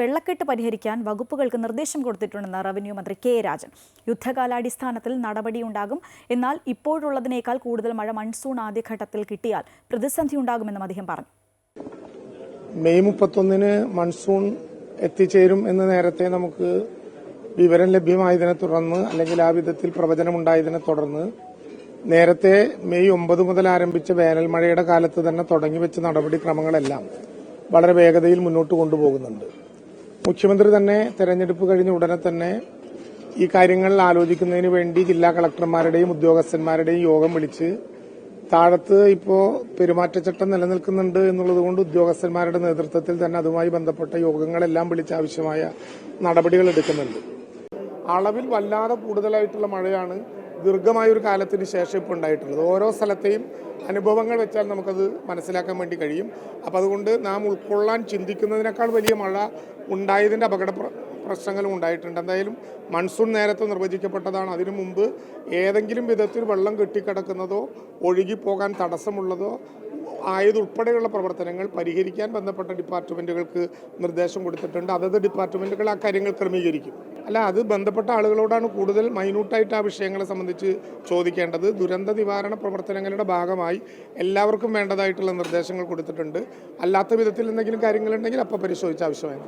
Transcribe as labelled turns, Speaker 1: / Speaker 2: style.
Speaker 1: വെള്ളക്കെട്ട് പരിഹരിക്കാൻ വകുപ്പുകൾക്ക് നിർദ്ദേശം കൊടുത്തിട്ടുണ്ടെന്ന് റവന്യൂ മന്ത്രി കെ രാജൻ. യുദ്ധകാലാടിസ്ഥാനത്തിൽ നടപടിയുണ്ടാകും. എന്നാൽ ഇപ്പോഴുള്ളതിനേക്കാൾ കൂടുതൽ മഴ മൺസൂൺ ആദ്യഘട്ടത്തിൽ കിട്ടിയാൽ പ്രതിസന്ധി ഉണ്ടാകുമെന്നും അദ്ദേഹം പറഞ്ഞു.
Speaker 2: മെയ് മുപ്പത്തൊന്നിന് മൺസൂൺ എത്തിച്ചേരും എന്ന് നേരത്തെ നമുക്ക് വിവരം ലഭ്യമായതിനെ തുടർന്ന് അല്ലെങ്കിൽ ആ വിധത്തിൽ പ്രവചനമുണ്ടായതിനെ തുടർന്ന് നേരത്തെ മെയ് ഒമ്പത് മുതൽ ആരംഭിച്ച വേനൽ മഴയുടെ കാലത്ത് തന്നെ തുടങ്ങിവെച്ച നടപടിക്രമങ്ങളെല്ലാം വളരെ വേഗതയിൽ മുന്നോട്ട് കൊണ്ടുപോകുന്നുണ്ട്. മുഖ്യമന്ത്രി തന്നെ തെരഞ്ഞെടുപ്പ് കഴിഞ്ഞ ഉടനെ തന്നെ ഈ കാര്യങ്ങൾ ആലോചിക്കുന്നതിന് വേണ്ടി ജില്ലാ കളക്ടർമാരുടെയും ഉദ്യോഗസ്ഥന്മാരുടെയും യോഗം വിളിച്ച് താഴത്ത് ഇപ്പോ പെരുമാറ്റച്ചട്ടം നിലനിൽക്കുന്നുണ്ട് എന്നുള്ളത് കൊണ്ട് ഉദ്യോഗസ്ഥന്മാരുടെ നേതൃത്വത്തിൽ തന്നെ അതുമായി ബന്ധപ്പെട്ട യോഗങ്ങളെല്ലാം വിളിച്ച് ആവശ്യമായ നടപടികൾ എടുക്കുന്നുണ്ട്. അളവിൽ വല്ലാതെ കൂടുതലായിട്ടുള്ള മഴയാണ് ദീർഘമായ ഒരു കാലത്തിന് ശേഷം ഇപ്പോൾ ഉണ്ടായിട്ടുള്ളത്. ഓരോ സ്ഥലത്തെയും അനുഭവങ്ങൾ വെച്ചാൽ നമുക്കത് മനസ്സിലാക്കാൻ വേണ്ടി കഴിയും. അപ്പോൾ അതുകൊണ്ട് നാം ഉൾക്കൊള്ളാൻ ചിന്തിക്കുന്നതിനേക്കാൾ വലിയ മഴ ഉണ്ടായതിന്റെ അപകട പ്രശ്നങ്ങളും ഉണ്ടായിട്ടുണ്ട്. എന്തായാലും മൺസൂൺ നേരത്തെ നിർവചിക്കപ്പെട്ടതാണ്. അതിനു മുമ്പ് ഏതെങ്കിലും വിധത്തിൽ വെള്ളം കെട്ടിക്കിടക്കുന്നതോ ഒഴുകിപ്പോകാൻ തടസ്സമുള്ളതോ ആയതുൾപ്പെടെയുള്ള പ്രവർത്തനങ്ങൾ പരിഹരിക്കാൻ ബന്ധപ്പെട്ട ഡിപ്പാർട്ട്മെന്റുകൾക്ക് നിർദ്ദേശം കൊടുത്തിട്ടുണ്ട്. അതത് ഡിപ്പാർട്ട്മെന്റുകൾ ആ കാര്യങ്ങൾ ക്രമീകരിക്കും. അല്ല അത് ബന്ധപ്പെട്ട ആളുകളോടാണ് കൂടുതൽ മൈന്യൂട്ടായിട്ട് ആ വിഷയങ്ങളെ സംബന്ധിച്ച് ചോദിക്കേണ്ടത്. ദുരന്ത നിവാരണ പ്രവർത്തനങ്ങളുടെ ഭാഗമായി എല്ലാവർക്കും വേണ്ടതായിട്ടുള്ള നിർദ്ദേശങ്ങൾ കൊടുത്തിട്ടുണ്ട്. അല്ലാത്ത വിധത്തിൽ എന്തെങ്കിലും കാര്യങ്ങളുണ്ടെങ്കിൽ അപ്പോൾ പരിശോധിച്ച് ആവശ്യമായി